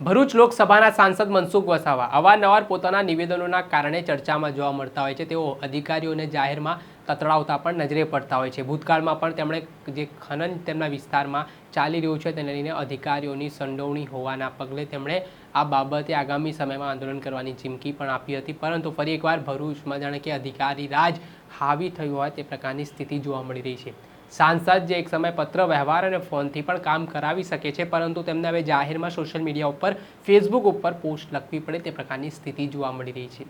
ભરૂચ લોકસભાના સાંસદ મનસુખ વસાવા અવારનવાર પોતાના નિવેદનોના કારણે ચર્ચામાં જોવા મળતા હોય છે. તેઓ અધિકારીઓને જાહેરમાં તતડાવતા પણ નજરે પડતા હોય છે. ભૂતકાળમાં પણ તેમણે જે ખનન તેમના વિસ્તારમાં ચાલી રહ્યું છે, તેને લઈને અધિકારીઓની સંડોવણી હોવાના પગલે તેમણે આ બાબતે આગામી સમયમાં આંદોલન કરવાની ચીમકી પણ આપી હતી. પરંતુ ફરી એકવાર ભરૂચમાં જાણે કે અધિકારી રાજ હાવી થયું હોય તે પ્રકારની સ્થિતિ જોવા મળી રહી છે. સાંસદ જે એક સમય પત્ર વ્યવહાર અને ફોનથી પણ કામ કરાવી શકે છે, પરંતુ તેમને હવે જાહેરમાં સોશિયલ મીડિયા ઉપર, ફેસબુક ઉપર પોસ્ટ લખવી પડે તે પ્રકારની સ્થિતિ જોવા મળી રહી છે.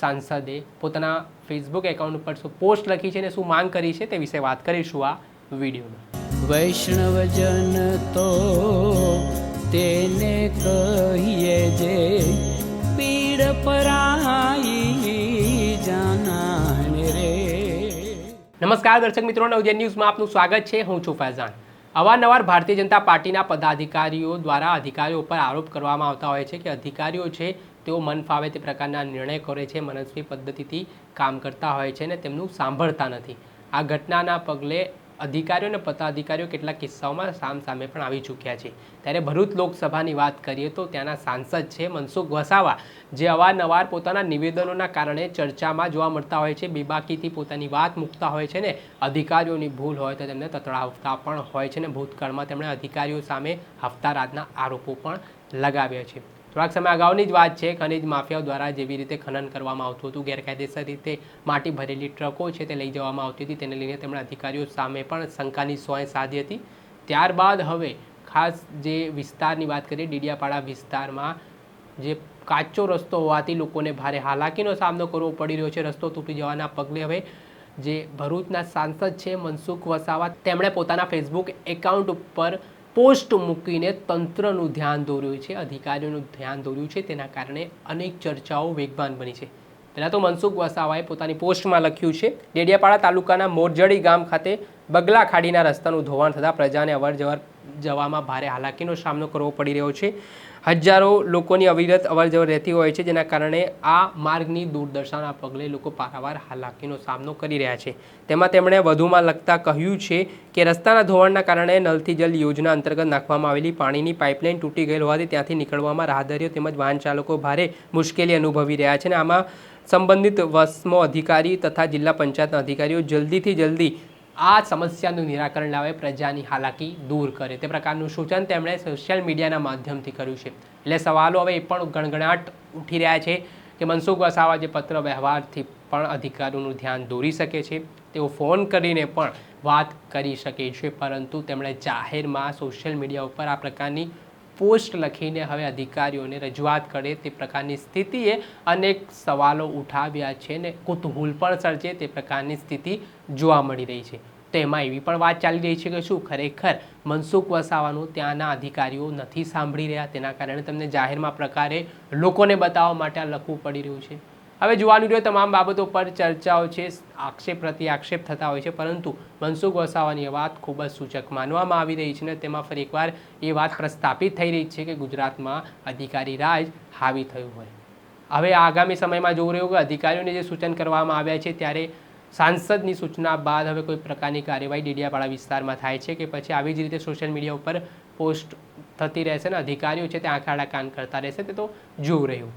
સાંસદે પોતાના ફેસબુક એકાઉન્ટ ઉપર શું પોસ્ટ લખી છે અને શું માંગ કરી છે તે વિશે વાત કરીશું આ વિડીયોમાં. વૈષ્ણવજન તો તેને કહીએ જે, પીડ પરાઈ નમસ્કાર દર્શક મિત્રો, નવજન ન્યૂઝમાં આપનું સ્વાગત છે. હું છું ફૈઝાન. અવારનવાર ભારતીય જનતા પાર્ટીના પદાધિકારીઓ દ્વારા અધિકારીઓ પર આરોપ કરવામાં આવતા હોય છે કે અધિકારીઓ છે, તેઓ મન ફાવે તે પ્રકારના નિર્ણય કરે છે, મનસ્વી પદ્ધતિથી કામ કરતા હોય છે અને તેમનું સાંભળતા નથી. આ ઘટનાના પગલે અધિકારીઓ અને પદાધિકારીઓ કેટલાક કિસ્સાઓમાં સામ સામે પણ આવી ચૂક્યા છે. ત્યારે ભરૂચ લોકસભાની વાત કરીએ તો ત્યાંના સાંસદ છે મનસુખ વસાવા, જે અવારનવાર પોતાના નિવેદનોના કારણે ચર્ચામાં જોવા મળતા હોય છે, બેબાકીથી પોતાની વાત મૂકતા હોય છે ને અધિકારીઓની ભૂલ હોય તો તેમને તતડાવતા પણ હોય છે ને ભૂતકાળમાં તેમણે અધિકારીઓ સામે હફતા રાતના આરોપો પણ લગાવ્યા છે. થોડાક સમય અગાઉની જ વાત છે, ખનિજ માફિયાઓ દ્વારા જેવી રીતે ખનન કરવામાં આવતું હતું, ગેરકાયદેસર રીતે માટી ભરેલી ટ્રકો છે તે લઈ જવામાં આવતી હતી, તેને લઈને તેમણે અધિકારીઓ સામે પણ શંકાની સોય સાધી હતી. ત્યારબાદ હવે ખાસ જે વિસ્તારની વાત કરીએ, ડીડિયાપાડા વિસ્તારમાં જે કાચો રસ્તો હોવાથી લોકોને ભારે હાલાકીનો સામનો કરવો પડી રહ્યો છે. રસ્તો તૂટી જવાના પગલે હવે જે ભરૂચના સાંસદ છે મનસુખ વસાવા, તેમણે પોતાના ફેસબુક એકાઉન્ટ ઉપર પોસ્ટ મૂકીને તંત્રનું ધ્યાન દોર્યું છે, અધિકારીઓનું ધ્યાન દોર્યું છે, તેના કારણે અનેક ચર્ચાઓ વેગવાન બની છે. પહેલાં તો મનસુખ વસાવાએ પોતાની પોસ્ટમાં લખ્યું છે, ડેડિયાપાડા તાલુકાના મોરજડી ગામ ખાતે બગલા ખાડીના રસ્તાનું ધોવાણ થતાં પ્રજાને અવર જવર જવામાં ભારે હાલાકીનો સામનો કરવો પડી રહ્યો છે. હજારો લોકોની અવિરત અવર જવર રહેતી હોય છે, જેના કારણે આ માર્ગની દુર્દશાના પગલે લોકો પારાવાર હાલાકીનો સામનો કરી રહ્યા છે. તેમાં તેમણે વધુમાં લખતા કહ્યું છે કે, રસ્તાના ધોવાણના કારણે નલથી જલ યોજના અંતર્ગત નાખવામાં આવેલી પાણીની પાઇપલાઇન તૂટી ગયેલ હોવાથી ત્યાંથી નીકળવામાં રાહદારીઓ તેમજ વાહન ચાલકો ભારે મુશ્કેલી અનુભવી રહ્યા છે અને આમાં સંબંધિત વસમો અધિકારી તથા જિલ્લા પંચાયતના અધિકારીઓ જલ્દીથી જલ્દી આ સમસ્યાનું નિરાકરણ લાવે, પ્રજાની હાલાકી દૂર કરે. તે પ્રકારનું સૂચન તેમણે સોશિયલ મીડિયાના માધ્યમથી કર્યું છે. એટલે સવાલો હવે એ પણ ગણગણાટ ઉઠી રહ્યા છે કે મનસુખ વસાવા જે પત્ર વ્યવહારથી પણ અધિકારીઓનું ધ્યાન દોરી શકે છે, તેઓ ફોન કરીને પણ વાત કરી શકે છે, પરંતુ તેમણે જાહેરમાં સોશિયલ મીડિયા ઉપર આ પ્રકારની પોસ્ટ લખીને હવે અધિકારીઓને રજૂઆત કરે તે પ્રકારની સ્થિતિએ અનેક સવાલો ઉઠાવ્યા છે ને કુતૂહલ પણ સર્જે તે પ્રકારની સ્થિતિ જોવા મળી રહી છે. તો એમાં એવી પણ વાત ચાલી રહી છે કે શું ખરેખર મનસુખ વસાવાનું ત્યાંના અધિકારીઓ નથી સાંભળી રહ્યા? તેના કારણે તમને જાહેરમાં પ્રકારે લોકોને બતાવવા માટે આ લખવું પડી રહ્યું છે. હવે જોવાનું રહ્યું, તમામ બાબતો પર ચર્ચાઓ છે, આક્ષેપ પ્રતિ આક્ષેપ થતા હોય છે, પરંતુ મનસુખ વસાવાની વાત ખૂબ જ સૂચક માનવામાં આવી રહી છે ને તેમાં ફરી એકવાર એ વાત પ્રસ્થાપિત થઈ રહી છે કે ગુજરાતમાં અધિકારી રાજ હાવી થયું હોય. હવે આગામી સમયમાં જોવું રહ્યું કે અધિકારીઓને જે સૂચન કરવામાં આવ્યા છે ત્યારે સાંસદની સૂચના બાદ હવે કોઈ પ્રકારની કાર્યવાહી ડેડિયાપાડા વિસ્તારમાં થાય છે કે પછી આવી જ રીતે સોશિયલ મીડિયા ઉપર પોસ્ટ થતી રહેશે ને અધિકારીઓ છે તે આંખાડા કાન કરતા રહેશે તે તો જોવું રહ્યું.